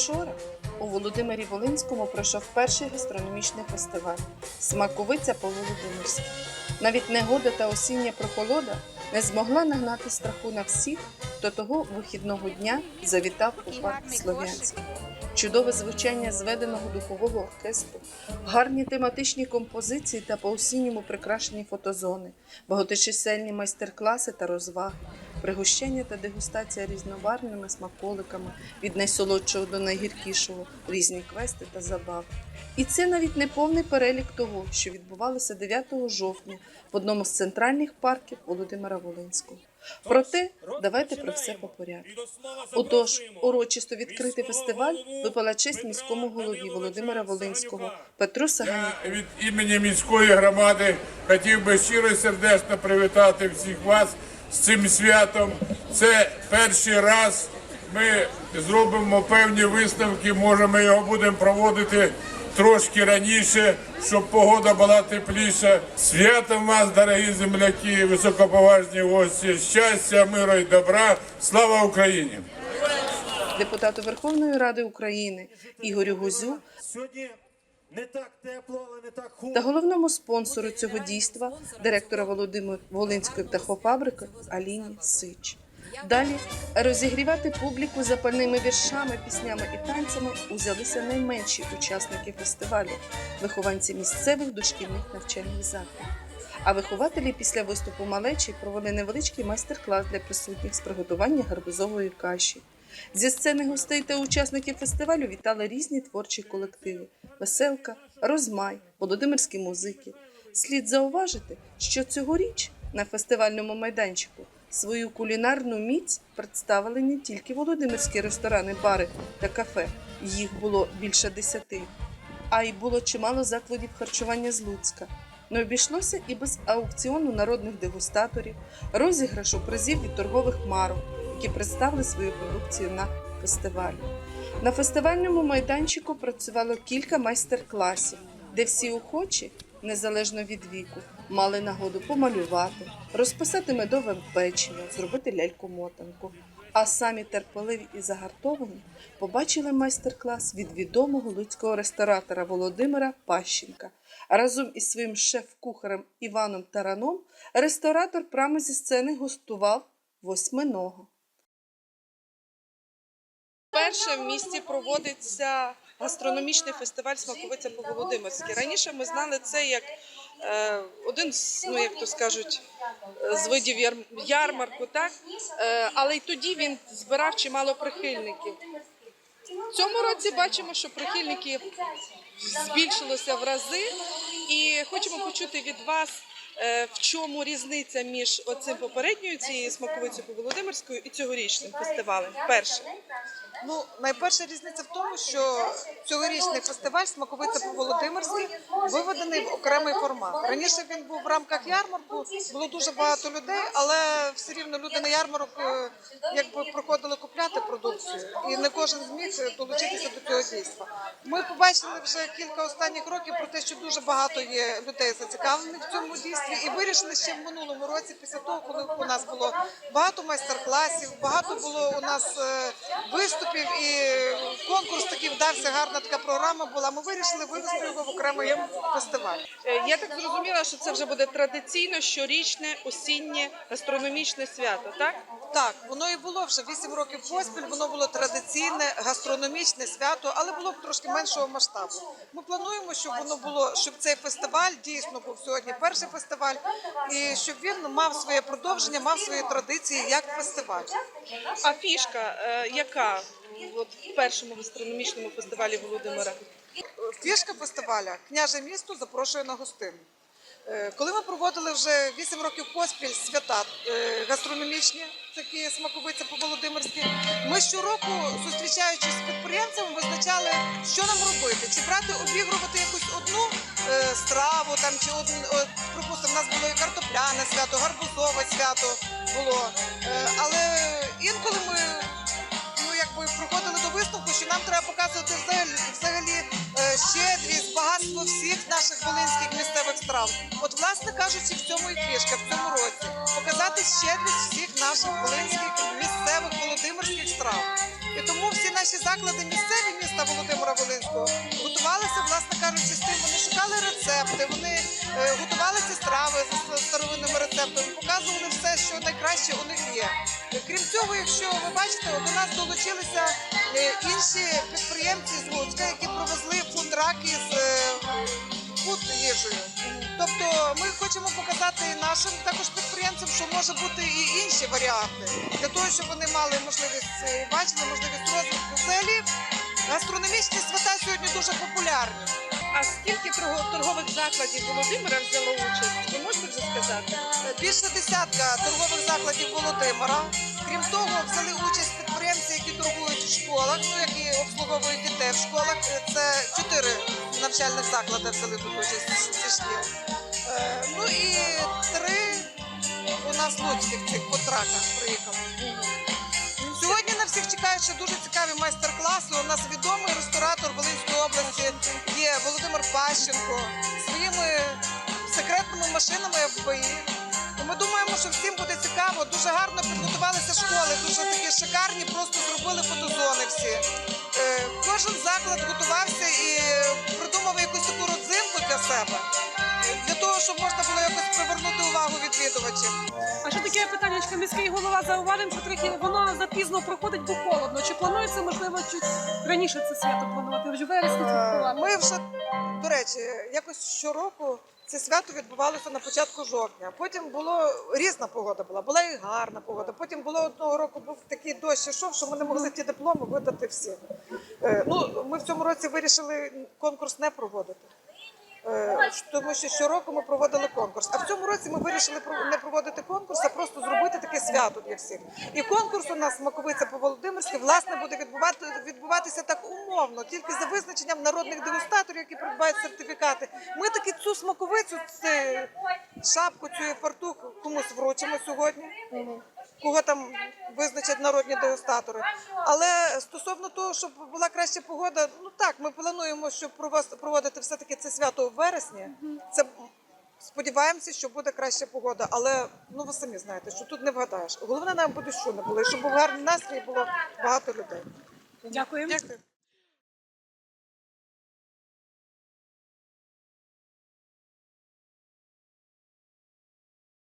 Вчора у Володимирі Волинському пройшов перший гастрономічний фестиваль Смаковиця по Володимирськи. Навіть негода та осіння прохолода не змогла нагнати страху на всіх, хто того вихідного дня завітав у парк Слов'янський. Чудове звучання зведеного духового оркестру, гарні тематичні композиції та по-осінньому прикрашені фотозони, багаточисельні майстер-класи та розваги, пригощення та дегустація різнобарвними смаколиками від найсолодшого до найгіркішого, різні квести та забави. І це навіть не повний перелік того, що відбувалося 9 жовтня в одному з центральних парків Володимира Волинського. Проте давайте про все по порядку. Отож, урочисто відкрити фестиваль випала честь міському голові Володимира Волинського Петру Саганіку. Від імені міської громади хотів би щиро і сердечно привітати всіх вас з цим святом. Це перший раз ми зробимо певні виставки. Може, ми його будемо проводити трошки раніше, щоб погода була тепліша. Святом вас, дорогі земляки, високоповажні гості, щастя, миру і добра. Слава Україні! депутату Верховної Ради України Ігорю Гузю Сьогодні не так тепло, але не так та головному спонсору цього дійства, директора Володимир Волинської птахофабрики Аліні Сич. Далі розігрівати публіку запальними віршами, піснями і танцями узялися найменші учасники фестивалю, вихованці місцевих дошкільних навчальних закладів. А вихователі після виступу малечі провели невеличкий майстер-клас для присутніх з приготування гарбузової каші. Зі сцени гостей та учасників фестивалю вітали різні творчі колективи: Веселка, Розмай, Володимирські музики. Слід зауважити, що цьогоріч на фестивальному майданчику свою кулінарну міць представили не тільки володимирські ресторани, бари та кафе, їх було більше десяти, а й було чимало закладів харчування з Луцька. Не обійшлося і без аукціону народних дегустаторів, розіграшу призів від торгових марок, які представили свою продукцію на фестивалі. На фестивальному майданчику працювало кілька майстер-класів, де всі охочі, незалежно від віку, мали нагоду помалювати, розписати медове печиво, зробити ляльку-мотанку. А самі терпеливі і загартовані побачили майстер-клас від відомого луцького ресторатора Володимира Пащенка. Разом із своїм шеф-кухарем Іваном Тараном ресторатор прямо зі сцени гостував восьминого. Перше в місті проводиться гастрономічний фестиваль Смаковиця по Володимирськи. Раніше ми знали це як один з, ну як то скажуть, е, з видів яр- ярмарку, так? Е, але й тоді він збирав чимало прихильників. В цьому році бачимо, що прихильників збільшилося в рази, і хочемо почути від вас. е, В чому різниця між оцим попередньою цією смаковицею по Володимирською і цьогорічним фестивалем? Перше. Ну, найперша різниця в тому, що цьогорічний фестиваль Смаковиця по Володимирськи виведений в окремий формат. Раніше він був в рамках ярмарку, було дуже багато людей, але все рівно люди на ярмарок е, якби проходили купляти продукцію, і не кожен зміг долучитися до цього дійства. Ми побачили вже кілька останніх років про те, що дуже багато є людей зацікавлених в цьому дійстві, і вирішили ще в минулому році, після того, коли у нас було багато майстер-класів, багато було у нас е, виступів і конкурс такий вдався, гарна така програма була. Ми вирішили вивести його в окремий фестиваль. Е, Я так зрозуміла, що це вже буде традиційно щорічне осіннє гастрономічне свято, так? Так, воно і було вже 8 років поспіль. Воно було традиційне гастрономічне свято, але було б трошки меншого масштабу. Ми плануємо, щоб воно було, щоб цей фестиваль дійсно був сьогодні перший фестиваль, і щоб він мав своє продовження, мав свої традиції як фестиваль. А фішка е, яка от, в першому гастрономічному фестивалі Володимира? Фішка фестиваля Княже місто запрошує на гостину. Е, Коли ми проводили вже 8 років поспіль свята е, гастрономічні, такі смаковиця по Володимирськи, ми щороку, зустрічаючись з підприємцями, визначали, що нам робити, чи брати обігрувати якусь одну е, страву, там чи один, от, припустимо, в нас було і картопляне свято, гарбузове свято було. Але інколи ми ну якби приходили до висновку, що нам треба показувати взагалі, взагалі щедрість, багатство всіх наших волинських місцевих страв. От, власне кажучи, в цьому і фішка в цьому році показати щедрість всіх наших волинських місцевих володимирських страв. І тому всі наші заклади місцеві міста Володимира Волинського готувалися, власне кажучи, з тим. Вони шукали рецепти, вони е, готувалися страви за старовинними рецептами, показували все, що найкраще у них є. Крім цього, якщо ви бачите, до нас долучилися е, інші підприємці з Луцька, які привезли фудраки з е, фуд їжею. Тобто ми хочемо показати нашим також підприємцям, що може бути і інші варіанти для того, щоб вони мали можливість е, бачили можливість розвитку селі. Гастрономічні свята сьогодні дуже популярні. А скільки торгових закладів Володимира взяло участь? Вже сказати? Більше десятка торгових закладів Володимира. Крім того, взяли участь підприємці, які торгують в школах, ну які обслуговують дітей в школах. Це чотири навчальних заклади взяли тут участь зі шкіл. Е, Ну і три у нас луцьких цих потраках приїхали. Сьогодні на всіх чекають ще дуже цікаві майстер-класи. У нас відомий ресторатор Волинської області є Володимир Пащенко своїми секретними машинами ФБІ. Ми думаємо, що всім буде цікаво. Дуже гарно підготувалися школи, дуже такі шикарні, просто зробили фотозони всі. Е, Кожен заклад готувався і придумав якусь таку родзинку для себе, е, для того, щоб можна було якось привернути увагу відвідувачів. А ще таке питання, міський голова зауважив, що трохи воно запізно проходить, бо холодно. Чи планується, можливо, чуть раніше це свято планувати? Вже вересні. Ми вже, до речі, якось щороку це свято відбувалося на початку жовтня. Потім було різна погода була, була і гарна погода. Потім було одного року був такий дощ ішов, що ми не могли ті дипломи видати всім. Е, Ну, ми в цьому році вирішили конкурс не проводити. Е, Тому що щороку ми проводили конкурс. А в цьому році ми вирішили не проводити конкурс, а просто зробити таке свято для всіх. І конкурс у нас смаковиця по Володимирськи власне буде відбувати, відбуватися так умовно, тільки за визначенням народних дегустаторів, які придбають сертифікати. Ми таки цю смаковицю, це шапку, цю фартух комусь вручимо сьогодні. Кого там визначать народні дегустатори. Але стосовно того, щоб була краща погода, ну так, ми плануємо, щоб проводити все-таки це свято в вересні. Це сподіваємося, що буде краща погода. Але ну ви самі знаєте, що тут не вгадаєш. Головне нам буде, що не було, щоб був гарний настрій і було багато людей. Дякую. Дякую.